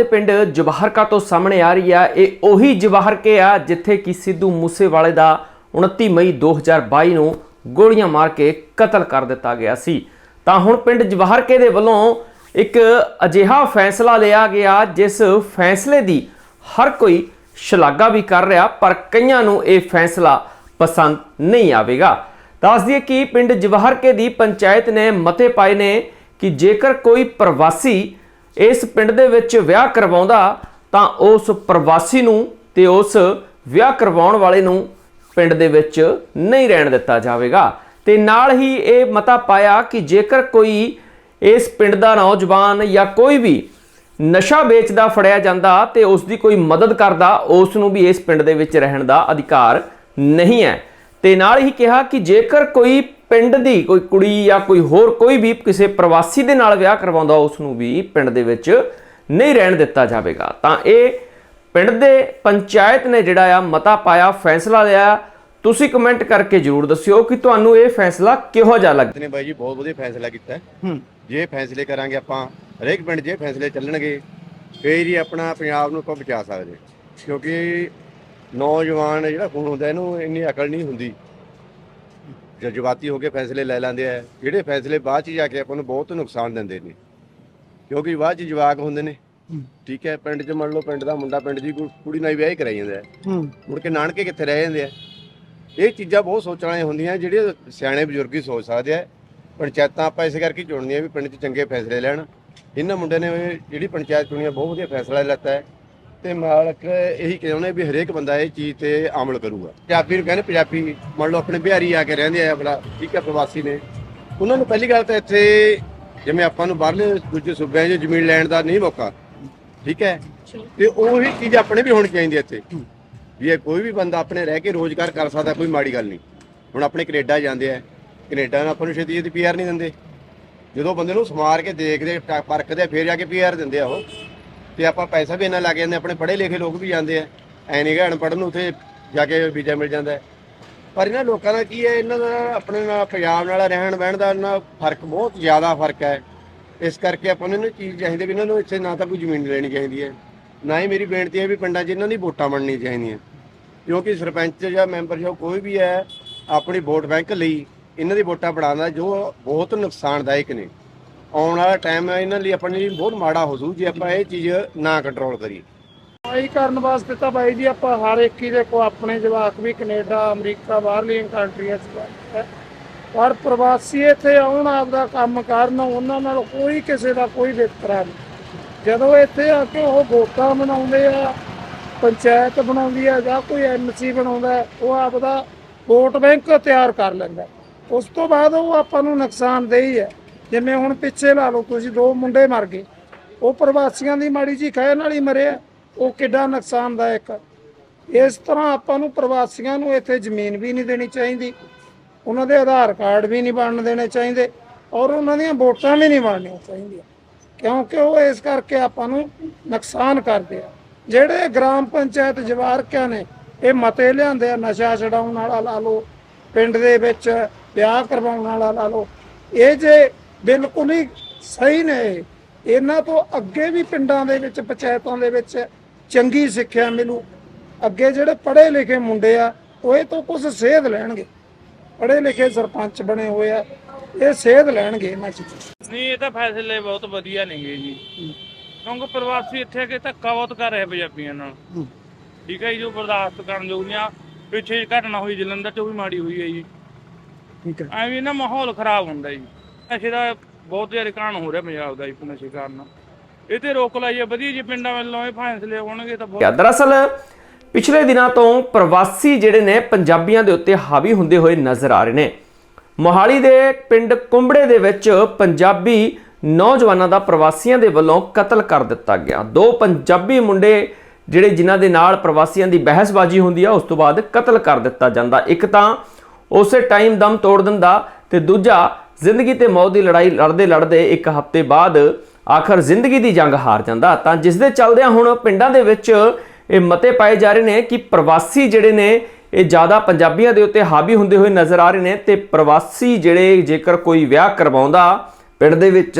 ਦੇ ਪਿੰਡ ਜਵਾਹਰਕਾ ਤੋਂ ਸਾਹਮਣੇ ਆ ਰਹੀ ਆ। ਇਹ ਉਹੀ ਜਵਾਹਰਕੇ ਆ ਜਿੱਥੇ ਕਿ ਸਿੱਧੂ ਮੂਸੇਵਾਲੇ ਦਾ 29 ਮਈ 2022 ਨੂੰ ਗੋਲੀਆਂ ਮਾਰ ਕੇ ਕਤਲ ਕਰ ਦਿੱਤਾ ਗਿਆ ਸੀ। ਤਾਂ ਹੁਣ ਪਿੰਡ ਜਵਾਹਰਕੇ ਦੇ ਵੱਲੋਂ ਇੱਕ ਅਜਿਹਾ ਫੈਸਲਾ ਲਿਆ ਗਿਆ ਜਿਸ ਫੈਸਲੇ ਦੀ ਹਰ ਕੋਈ ਸ਼ਲਾਘਾ ਵੀ ਕਰ ਰਿਹਾ, ਪਰ ਕਈਆਂ ਨੂੰ ਇਹ ਫੈਸਲਾ ਪਸੰਦ ਨਹੀਂ ਆਵੇਗਾ। ਦੱਸ ਦਈਏ ਕਿ ਪਿੰਡ ਜਵਾਹਰਕੇ ਦੀ ਪੰਚਾਇਤ ਨੇ ਮਤੇ ਪਾਏ ਨੇ ਕਿ ਜੇਕਰ ਕੋਈ ਪ੍ਰਵਾਸੀ ਇਸ ਪਿੰਡ ਦੇ ਵਿੱਚ ਵਿਆਹ ਕਰਵਾਉਂਦਾ ਤਾਂ ਉਸ ਪ੍ਰਵਾਸੀ ਨੂੰ ਤੇ ਉਸ ਵਿਆਹ ਕਰਵਾਉਣ ਵਾਲੇ ਨੂੰ ਪਿੰਡ ਦੇ ਵਿੱਚ ਨਹੀਂ ਰਹਿਣ ਦਿੱਤਾ ਜਾਵੇਗਾ। ਤੇ ਨਾਲ ਹੀ ਇਹ ਮਤਾ ਪਾਇਆ ਕਿ ਜੇਕਰ ਕੋਈ ਇਸ ਪਿੰਡ ਦਾ ਨੌਜਵਾਨ ਜਾਂ ਕੋਈ ਵੀ ਨਸ਼ਾ ਵੇਚਦਾ, ਫੜਿਆ ਜਾਂਦਾ ਤੇ ਉਸ ਦੀ ਕੋਈ ਮਦਦ ਕਰਦਾ, ਉਸ ਨੂੰ ਵੀ ਇਸ ਪਿੰਡ ਦੇ ਵਿੱਚ ਰਹਿਣ ਦਾ ਅਧਿਕਾਰ ਨਹੀਂ ਹੈ। ਤੇ ਨਾਲ ਹੀ ਕਿਹਾ ਕਿ ਜੇਕਰ ਕੋਈ ਪਿੰਡ ਦੀ ਕੋਈ ਕੁੜੀ ਜਾਂ ਕੋਈ ਹੋਰ ਕੋਈ ਵੀ ਕਿਸੇ ਪ੍ਰਵਾਸੀ ਦੇ ਨਾਲ ਵਿਆਹ ਕਰਵਾਉਂਦਾ ਉਸ ਨੂੰ ਵੀ ਪਿੰਡ ਦੇ ਵਿੱਚ ਨਹੀਂ ਰਹਿਣ ਦਿੱਤਾ ਜਾਵੇਗਾ। ਤਾਂ ਇਹ ਪਿੰਡ ਦੇ ਪੰਚਾਇਤ ਨੇ ਜਿਹੜਾ ਆ ਮਤਾ ਪਾਇਆ ਫੈਸਲਾ ਲਿਆ। ਤੁਸੀਂ ਕਮੈਂਟ ਕਰਕੇ ਜਰੂਰ ਦੱਸਿਓ ਕਿ ਤੁਹਾਨੂੰ ਇਹ ਫੈਸਲਾ ਕਿਹੋ ਜਿਹਾ ਲੱਗਾ ਨੇ ਬਾਈ ਜੀ ਬਹੁਤ ਵਧੀਆ ਫੈਸਲਾ ਕੀਤਾ ਹੈ। ਜੇ ਫੈਸਲੇ ਕਰਾਂਗੇ ਆਪਾਂ ਹਰੇਕ ਪਿੰਡ 'ਚ ਇਹ ਫੈਸਲੇ ਚੱਲਣਗੇ ਫੇਰ ਹੀ ਆਪਣਾ ਪੰਜਾਬ ਨੂੰ ਆਪਾਂ ਬਚਾ ਸਕਦੇ ਕਿਉਂਕਿ ਨੌਜਵਾਨ ਜਿਹੜਾ ਖੂਨ ਹੁੰਦਾ ਇਹਨੂੰ ਇੰਨੀ ਅਕਲ ਨਹੀਂ ਹੁੰਦੀ। ਜਜ਼ਬਾਤੀ ਹੋ ਕੇ ਫੈਸਲੇ ਲੈ ਲੈਂਦੇ ਆ। ਜਿਹੜੇ ਫੈਸਲੇ ਬਾਅਦ 'ਚ ਜਾ ਕੇ ਆਪਾਂ ਨੂੰ ਬਹੁਤ ਨੁਕਸਾਨ ਦਿੰਦੇ ਨੇ। ਕਿਉਂਕਿ ਬਾਅਦ 'ਚ ਜਵਾਕ ਹੁੰਦੇ ਨੇ। ਠੀਕ ਹੈ ਪਿੰਡ 'ਚ ਮੰਨ ਲਓ ਪਿੰਡ ਦਾ ਮੁੰਡਾ ਪਿੰਡ ਦੀ ਕੁੜੀ ਨਾਲ ਹੀ ਵਿਆਹ ਹੀ ਕਰਾਈ ਜਾਂਦਾ ਹੈ। ਮੁੜ ਕੇ ਨਾਨਕੇ ਕਿੱਥੇ ਰਹਿ ਜਾਂਦੇ ਆ। ਇਹ ਚੀਜ਼ਾਂ ਬਹੁਤ ਸੋਚਣ ਵਾਲੀਆਂ ਹੁੰਦੀਆਂ ਜਿਹੜੀਆਂ ਸਿਆਣੇ ਬਜ਼ੁਰਗ ਹੀ ਸੋਚ ਸਕਦੇ ਆ। ਪੰਚਾਇਤਾਂ ਆਪਾਂ ਇਸੇ ਕਰਕੇ ਚੁਣਨੀਆਂ ਵੀ ਪਿੰਡ 'ਚ ਚੰਗੇ ਫੈਸਲੇ ਲੈਣ। ਇਹਨਾਂ ਮੁੰਡਿਆਂ ਨੇ ਜਿਹੜੀ ਪੰਚਾਇਤ ਚੁਣੀ ਆ ਬਹੁਤ ਵਧੀਆ ਫੈਸਲਾ ਲੈਤਾ ਹੈ। ਤੇ ਮਾਲਕ ਇਹੀ ਕਹਿੰਦੇ ਵੀ ਹਰੇਕ ਬੰਦਾ ਇਹ ਚੀਜ਼ ਤੇ ਅਮਲ ਕਰੂਗਾ। ਪੰਜਾਬੀ ਨੂੰ ਕਹਿੰਦੇ ਪੰਜਾਬੀ ਮੰਨ ਲਓ ਆਪਣੇ ਬਿਹਾਰੀ ਆ ਕੇ ਰਹਿੰਦੇ ਆ ਆਪਣਾ ਠੀਕ ਹੈ ਪ੍ਰਵਾਸੀ ਨੇ। ਉਹਨਾਂ ਨੂੰ ਪਹਿਲੀ ਗੱਲ ਤਾਂ ਇੱਥੇ ਜਿਵੇਂ ਆਪਾਂ ਨੂੰ ਬਾਹਰਲੇ ਦੂਜੇ ਸੂਬਿਆਂ 'ਚ ਜ਼ਮੀਨ ਲੈਣ ਦਾ ਨਹੀਂ ਮੌਕਾ ਠੀਕ ਹੈ? ਤੇ ਉਹੀ ਚੀਜ਼ ਆਪਣੇ ਵੀ ਹੋਣੀ ਚਾਹੀਦੀ ਹੈ ਇੱਥੇ। ਵੀ ਇਹ ਕੋਈ ਵੀ ਬੰਦਾ ਆਪਣੇ ਰਹਿ ਕੇ ਰੋਜ਼ਗਾਰ ਕਰ ਸਕਦਾ ਕੋਈ ਮਾੜੀ ਗੱਲ ਨਹੀਂ। ਹੁਣ ਆਪਣੇ ਕੈਨੇਡਾ ਜਾਂਦੇ ਆ ਕੈਨੇਡਾ ਨਾਲ ਆਪਾਂ ਨੂੰ ਛੇਤੀ ਛੇਤੀ ਪੀਆਰ ਨਹੀਂ ਦਿੰਦੇ। ਜਦੋਂ ਬੰਦੇ ਨੂੰ ਸਮਾਰ ਕੇ ਦੇਖਦੇ ਪਰਖਦੇ ਆ, ਫਿਰ ਜਾ ਕੇ ਪੀਆਰ ਦਿੰਦੇ ਆ ਉਹ। ਤੇ ਆਪਾਂ ਪੈਸਾ ਵੀ ਇੰਨਾ ਲੱਗ ਜਾਂਦੇ, ਆਪਣੇ ਪੜ੍ਹੇ ਲਿਖੇ ਲੋਕ ਵੀ ਜਾਂਦੇ ਆ। ਐ ਨਹੀਂ ਗਾ ਅਨਪੜ੍ਹ ਨੂੰ ਉੱਥੇ ਜਾ ਕੇ ਵੀਜ਼ਾ ਮਿਲ ਜਾਂਦਾ ਪਰ ਇਹਨਾਂ ਲੋਕਾਂ ਦਾ ਕੀ ਹੈ, ਇਹਨਾਂ ਦਾ ਆਪਣੇ ਨਾਲ, ਪੰਜਾਬ ਨਾਲ, ਰਹਿਣ ਬਹਿਣ ਦਾ ਨਾ ਫ਼ਰਕ, ਬਹੁਤ ਜ਼ਿਆਦਾ ਫ਼ਰਕ ਹੈ। ਇਸ ਕਰਕੇ ਆਪਾਂ ਨੂੰ ਇਹਨਾਂ ਚੀਜ਼ ਚਾਹੀਦੀ ਵੀ ਇਹਨਾਂ ਨੂੰ ਇੱਥੇ ਨਾ ਤਾਂ ਕੋਈ ਜ਼ਮੀਨ ਲੈਣੀ ਚਾਹੀਦੀ ਹੈ, ਨਾ ਹੀ ਮੇਰੀ ਬੇਨਤੀ ਹੈ ਵੀ ਪਿੰਡਾਂ 'ਚ ਇਹਨਾਂ ਦੀ ਵੋਟਾਂ ਬਣਨੀ ਚਾਹੀਦੀਆਂ। ਕਿਉਂਕਿ ਸਰਪੰਚ ਜਾਂ ਮੈਂਬਰ ਜਾਂ ਕੋਈ ਵੀ ਹੈ, ਆਪਣੀ ਵੋਟ ਬੈਂਕ ਲਈ ਇਹਨਾਂ ਦੀ ਵੋਟਾਂ ਬਣਾਉਂਦਾ ਜੋ ਬਹੁਤ ਨੁਕਸਾਨਦਾਇਕ ਨੇ। ਆਉਣ ਵਾਲਾ ਟਾਈਮ ਇਹਨਾਂ ਲਈ ਆਪਣੇ ਲਈ ਬਹੁਤ ਮਾੜਾ ਹੋ ਜੂ ਜੇ ਆਪਾਂ ਇਹ ਚੀਜ਼ ਨਾ ਕੰਟਰੋਲ ਕਰੀਏ। ਆਈ ਕਰਨ ਵਾਸਤੇ ਤਾਂ ਬਾਈ ਜੀ, ਆਪਾਂ ਹਰ ਇੱਕ ਹੀ ਦੇ ਆਪਣੇ ਜਵਾਕ ਵੀ ਕੈਨੇਡਾ, ਅਮਰੀਕਾ ਬਾਹਰਲੀਆਂ ਕੰਟਰੀਆਂ 'ਚ ਪਰ ਪ੍ਰਵਾਸੀ ਇੱਥੇ ਆਉਣ, ਆਪਦਾ ਕੰਮ ਕਰਨ, ਉਹਨਾਂ ਨਾਲ ਕੋਈ ਕਿਸੇ ਦਾ ਕੋਈ ਵਿਤਕਰਾ ਨਹੀਂ। ਜਦੋਂ ਇੱਥੇ ਆ ਕੇ ਉਹ ਵੋਟਾਂ ਬਣਾਉਂਦੇ ਆ, ਪੰਚਾਇਤ ਬਣਾਉਂਦੀ ਆ, ਜਾਂ ਕੋਈ ਐਮਸੀ ਬਣਾਉਂਦਾ, ਉਹ ਆਪਦਾ ਵੋਟ ਬੈਂਕ ਤਿਆਰ ਕਰ ਲੈਂਦਾ। ਉਸ ਤੋਂ ਬਾਅਦ ਉਹ ਆਪਾਂ ਨੂੰ ਨੁਕਸਾਨ ਨੁਕਸਾਨਦੇਹੀ ਹੈ। ਜਿਵੇਂ ਹੁਣ ਪਿੱਛੇ ਲਾ ਲਓ ਤੁਸੀਂ, ਦੋ ਮੁੰਡੇ ਮਰ ਗਏ। ਉਹ ਪ੍ਰਵਾਸੀਆਂ ਦੀ ਮਾੜੀ ਜੀ ਖਹਿ ਨਾਲ ਹੀ ਮਰਿਆ। ਉਹ ਕਿੱਡਾ ਨੁਕਸਾਨਦਾਇਕ। ਇਸ ਤਰ੍ਹਾਂ ਆਪਾਂ ਨੂੰ ਪ੍ਰਵਾਸੀਆਂ ਨੂੰ ਇੱਥੇ ਜ਼ਮੀਨ ਵੀ ਨਹੀਂ ਦੇਣੀ ਚਾਹੀਦੀ। ਉਹਨਾਂ ਦੇ ਆਧਾਰ ਕਾਰਡ ਵੀ ਨਹੀਂ ਬਣਨ ਦੇਣੇ ਚਾਹੀਦੇ। ਔਰ ਉਹਨਾਂ ਦੀਆਂ ਵੋਟਾਂ ਵੀ ਨਹੀਂ ਬਣਨੀਆਂ ਚਾਹੀਦੀਆਂ। ਕਿਉਂਕਿ ਉਹ ਇਸ ਕਰਕੇ ਆਪਾਂ ਨੂੰ ਨੁਕਸਾਨ ਕਰਦੇ ਆ। ਜਿਹੜੇ ਗ੍ਰਾਮ ਪੰਚਾਇਤ ਜਵਾਰਕਿਆਂ ਨੇ ਇਹ ਮਤੇ ਲਿਆਂਦੇ ਆ, ਨਸ਼ਾ ਛਡਾਉਣ ਵਾਲਾ ਲਾ ਲਓ, ਪਿੰਡ ਦੇ ਵਿੱਚ ਵਿਆਹ ਕਰਵਾਉਣ ਵਾਲਾ ਲਾ ਲਓ। ਇਹ ਜੇ ਬਿਲਕੁਲ ਹੀ ਸਹੀ ਨੇ ਇਹ। ਇਹਨਾਂ ਤੋਂ ਅੱਗੇ ਵੀ ਪਿੰਡਾਂ ਦੇ ਵਿੱਚ ਪੰਚਾਇਤਾਂ ਦੇ ਵਿੱਚ ਚੰਗੀ ਸਿੱਖਿਆ ਮਿਲੂ। ਅੱਗੇ ਜਿਹੜੇ ਪੜ੍ਹੇ ਲਿਖੇ ਮੁੰਡੇ ਆ ਉਹ ਇਹ ਤੋਂ ਕੁਝ ਸੇਧ ਲੈਣਗੇ। ਪੜ੍ਹੇ ਲਿਖੇ ਸਰਪੰਚ ਬਣੇ ਹੋਏ ਆ ਇਹ ਸੇਧ ਲੈਣਗੇ ਇਹਨਾਂ ਚੀਜ਼ਾਂ ਨਹੀਂ ਇਹ ਤਾਂ ਫੈਸਲੇ ਬਹੁਤ ਵਧੀਆ ਨੇਗੇ ਜੀ। ਕਿਉਂਕਿ ਪ੍ਰਵਾਸੀ ਇੱਥੇ ਆ ਕੇ ਧੱਕਾ ਬਹੁਤ ਕਰ ਰਹੇ ਪੰਜਾਬੀਆਂ ਨਾਲ। ਠੀਕ ਹੈ ਜੀ ਜੋ ਬਰਦਾਸ਼ਤ ਕਰਨ ਯੋਗ ਨਹੀਂ ਆ ਪਿੱਛੇ ਘਟਨਾ ਹੋਈ ਜਲੰਧਰ ਚ ਉਹ ਵੀ ਮਾੜੀ ਹੋਈ ਹੈ ਜੀ। ਠੀਕ ਹੈ ਐਵੇਂ ਨਾ ਮਾਹੌਲ ਖਰਾਬ ਹੁੰਦਾ ਜੀ। ਨਸ਼ੇ ਦਾ ਬਹੁਤ ਜ਼ਿਆਦਾ ਕਾਰਨ ਹੋ ਰਿਹਾ ਪੰਜਾਬ ਦਾ ਜੀ ਨਸ਼ੇ ਕਾਰਨ। ਇਹ ਤੇ ਰੋਕ ਲਾਈਏ ਵਧੀਆ ਜੀ ਪਿੰਡਾਂ ਵੱਲੋਂ ਇਹ ਫੈਸਲੇ ਹੋਣਗੇ ਤਾਂ ਬਹੁਤ ਦਰਅਸਲ, ਪਿਛਲੇ ਦਿਨਾਂ ਤੋਂ ਪ੍ਰਵਾਸੀ ਜਿਹੜੇ ਨੇ ਪੰਜਾਬੀਆਂ ਦੇ ਉੱਤੇ ਹਾਵੀ ਹੁੰਦੇ ਹੋਏ ਨਜ਼ਰ ਆ ਰਹੇ ਨੇ। ਮੋਹਾਲੀ ਦੇ ਪਿੰਡ ਕੁੰਬੜੇ ਦੇ ਵਿੱਚ ਪੰਜਾਬੀ ਨੌਜਵਾਨਾਂ ਦਾ ਪ੍ਰਵਾਸੀਆਂ ਦੇ ਵੱਲੋਂ ਕਤਲ ਕਰ ਦਿੱਤਾ ਗਿਆ। ਦੋ ਪੰਜਾਬੀ ਮੁੰਡੇ ਜਿਹੜੇ ਜਿਨ੍ਹਾਂ ਦੇ ਨਾਲ ਪ੍ਰਵਾਸੀਆਂ ਦੀ ਬਹਿਸਬਾਜ਼ੀ ਹੁੰਦੀ ਆ, ਉਸ ਤੋਂ ਬਾਅਦ ਕਤਲ ਕਰ ਦਿੱਤਾ ਜਾਂਦਾ। ਇੱਕ ਤਾਂ ਉਸੇ ਟਾਈਮ ਦਮ ਤੋੜ ਦਿੰਦਾ ਤੇ ਦੂਜਾ ਜ਼ਿੰਦਗੀ ਤੇ ਮੌਤ ਦੀ ਲੜਾਈ ਲੜਦੇ ਲੜਦੇ ਇੱਕ ਹਫ਼ਤੇ ਬਾਅਦ ਆਖਰ ਜ਼ਿੰਦਗੀ ਦੀ ਜੰਗ ਹਾਰ ਜਾਂਦਾ। ਤਾਂ ਜਿਸ ਦੇ ਚੱਲਦਿਆਂ ਹੁਣ ਪਿੰਡਾਂ ਦੇ ਵਿੱਚ ਇਹ ਮਤੇ ਪਾਏ ਜਾ ਰਹੇ ਨੇ ਕਿ ਪ੍ਰਵਾਸੀ ਜਿਹੜੇ ਨੇ, ਇਹ ਜ਼ਿਆਦਾ ਪੰਜਾਬੀਆਂ ਦੇ ਉੱਤੇ ਹਾਵੀ ਹੁੰਦੇ ਹੋਏ ਨਜ਼ਰ ਆ ਰਹੇ ਨੇ ਤੇ ਪ੍ਰਵਾਸੀ ਜਿਹੜੇ ਜੇਕਰ ਕੋਈ ਵਿਆਹ ਕਰਵਾਉਂਦਾ ਪਿੰਡ ਦੇ ਵਿੱਚ